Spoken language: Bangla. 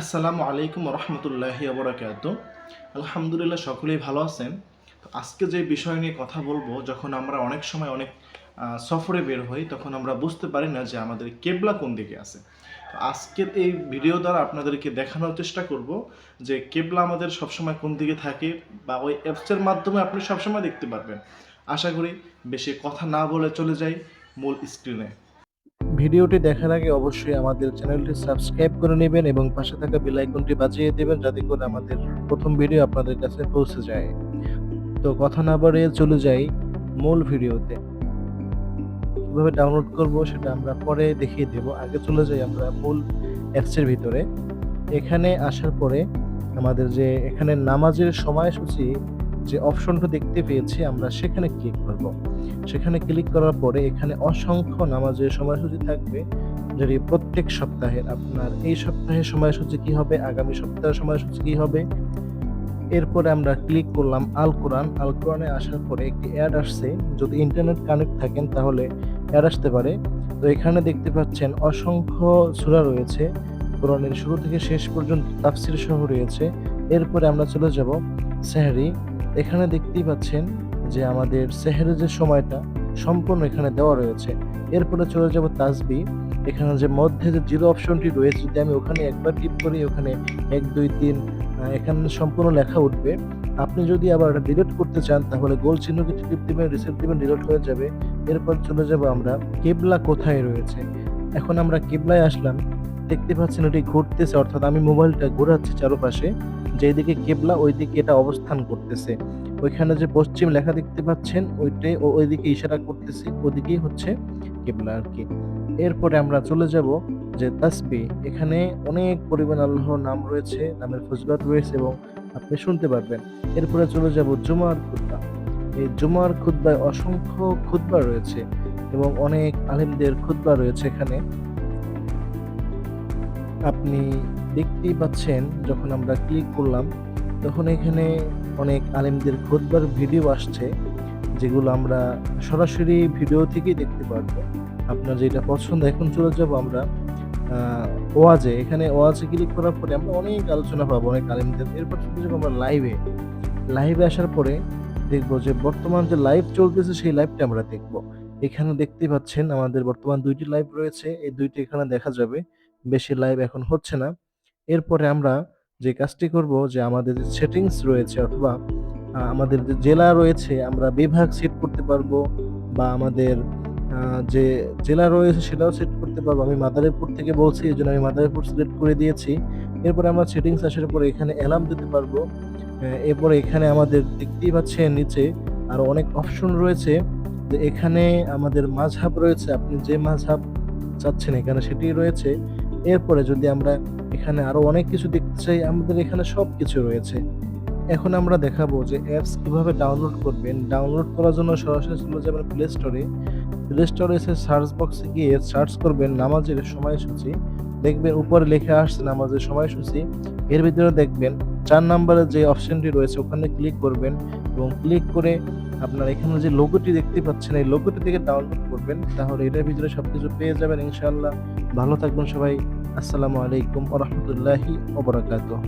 আসসালামু আলাইকুম রহমতুল্লাহি আবরাকাত আলহামদুলিল্লাহ সকলেই ভালো আছেন। তো আজকে যে বিষয় নিয়ে কথা বলব, যখন আমরা অনেক সময় অনেক সফরে বের হই, তখন আমরা বুঝতে পারি না যে আমাদের কেবলা কোন দিকে আছে। তো আজকের এই ভিডিও দ্বারা আপনাদেরকে দেখানোর চেষ্টা করব যে কেবলা আমাদের সবসময় কোন দিকে থাকে বা ওই অ্যাপসের মাধ্যমে আপনি সবসময় দেখতে পারবেন। আশা করি বেশি কথা না বলে চলে যাই মূল স্ক্রিনে ভিডিওটি দেখার আগে অবশ্যই আমাদের চ্যানেলটি সাবস্ক্রাইব করে নেবেন এবং পাশে থাকা বেল আইকনটি বাজিয়ে দেবেন যাতে করে আমাদের প্রথম ভিডিও আপনাদের কাছে পৌঁছে যায়। তো কথা না বাড়িয়ে চলে যাই মূল ভিডিওতে। কীভাবে ডাউনলোড করব সেটা আমরা পরে দেখিয়ে দেব। আগে চলে যাই আমরা মূল অ্যাপসের ভিতরে। এখানে আসার পরে আমাদের যে এখানে নামাজের সময়সূচি যে অপশনটা দেখতে পেয়েছি, আমরা সেখানে ক্লিক করব। সেখানে ক্লিক করার পরে এখানে অসংখ্য নামাজের সময়সূচি থাকবে। যদি প্রত্যেক সপ্তাহের আপনার এই সপ্তাহের সময়সূচি কি হবে, আগামী সপ্তাহের সময়সূচি কি হবে? এরপরে আমরা ক্লিক করলাম আল কোরআন আল কোরআনে আসার পরে একটি অ্যাড আসছে। যদি ইন্টারনেট কানেক্ট থাকেন, তাহলে অ্যাড আসতে পারে। তো এখানে দেখতে পাচ্ছেন অসংখ্য সূরা রয়েছে। কোরআনের শুরু থেকে শেষ পর্যন্ত তাফসির সহ রয়েছে। এরপরে আমরা চলে যাব সেহরি। এখানে দেখতেই পাচ্ছেন যে আমাদের সেহরের যে সময়টা সম্পূর্ণ এখানে দেওয়া রয়েছে। এরপরে চলে যাব তাসবি। এখানে যে মধ্যে যে জিরো অপশনটি রয়েছে, যদি আমি ওখানে একবার টিপ করি, ওখানে এক, দুই, তিন এখানে সম্পূর্ণ লেখা উঠবে। আপনি যদি আবার এটা ডিলিট করতে চান, তাহলে গোল চিহ্নকে টিপ দিবেন রিসেট দিবেন ডিলিট হয়ে যাবে। এরপর চলে যাব আমরা কেবলা কোথায় রয়েছে? এখন আমরা কেবলায় আসলাম। দেখতে পাচ্ছেন এটি ঘুরতেছে, অর্থাৎ আমি মোবাইলটা ঘোরাচ্ছি চারপাশে। যেদিকে কেবলা, ওইদিকে এটা অবস্থান করতেছে। ওইখানে যে পশ্চিম লেখা দেখতে পাচ্ছেন ওইটাই ওইদিকে ইশারা করতেছে, ওদিকেই হচ্ছে কেবলা আর কি। এরপরে আমরা চলে যাব যে তাসবি। এখানে অনেক পরিমাণ আল্লাহর নাম রয়েছে, নামের ফজলত রয়েছে এবং আপনি শুনতে পারবেন। এরপরে চলে যাব জুমার খুদ্া এই জুমার খুদ্বায় অসংখ্য খুদ্া রয়েছে এবং অনেক আলিমদের খুদ্া রয়েছে এখানে। আপনি দেখতেই পাচ্ছেন, যখন আমরা ক্লিক করলাম, তখন এখানে অনেক আলেমদের খোদবার ভিডিও আসছে, যেগুলো আমরা সরাসরি ভিডিও থেকেই দেখতে পারব। আপনার যেটা পছন্দ, এখন চলে যাব আমরা ওয়াজে। এখানে ওয়াজে ক্লিক করার পরে আমরা অনেক আলোচনা পাবো, অনেক আলেমদের। এরপর চলে যাব আমরা লাইভে লাইভে আসার পরে দেখব যে বর্তমান যে লাইভ চলতেছে, সেই লাইভটা আমরা দেখব। এখানে দেখতেই পাচ্ছেন, আমাদের বর্তমান দুইটি লাইভ রয়েছে। এই দুইটি এখানে দেখা যাবে। বেশি লাইভ এখন হচ্ছে না। এরপরে আমরা যে কাজটি করব যে আমাদের যে সেটিংস রয়েছে অথবা আমাদের যে জেলা রয়েছে, আমরা বিভাগ সেট করতে পারব বা আমাদের যে জেলা রয়েছে সেটাও সেট করতে পারব। আমি মাদারীপুর থেকে বলছি এই জন্য আমি মাদারীপুর সিলেক্ট করে দিয়েছি। এরপরে আমরা সেটিংস আসার পরে এখানে অ্যালার্ম দিতে পারব। এরপরে এখানে আমাদের দেখতেই পাচ্ছেন নিচে আরও অনেক অপশন রয়েছে। যে এখানে আমাদের মাঝহাব রয়েছে, আপনি যে মাঝহাব চাচ্ছেন এখানে সেটি রয়েছে। এরপরে যদি আমরা এখানে আরও অনেক কিছু দেখতে চাই, আমাদের এখানে সব কিছু রয়েছে। এখন আমরা দেখাবো যে অ্যাপস কীভাবে ডাউনলোড করবেন। ডাউনলোড করার জন্য সরাসরি চলে যাবেন প্লে স্টোরে প্লে স্টোরে এসে সার্চ বক্সে গিয়ে সার্চ করবেন নামাজের সময়সূচি। দেখবেন উপরে লেখা আসছে নামাজের সময়সূচি। এর ভিতরে দেখবেন চার নম্বরে যে অপশনটি রয়েছে, ওখানে ক্লিক করবেন এবং ক্লিক করে আপনার এখানে যে লোগোটি দেখতে পাচ্ছেন, এই লোগোটি থেকে ডাউনলোড করবেন, তাহলে এটার ভিতরে সবকিছু পেয়ে যাবেন ইনশাআল্লাহ। ভালো থাকবেন সবাই। আসসালামু আলাইকুম ওরহমতুল্লাহি ওবরাকাতুহ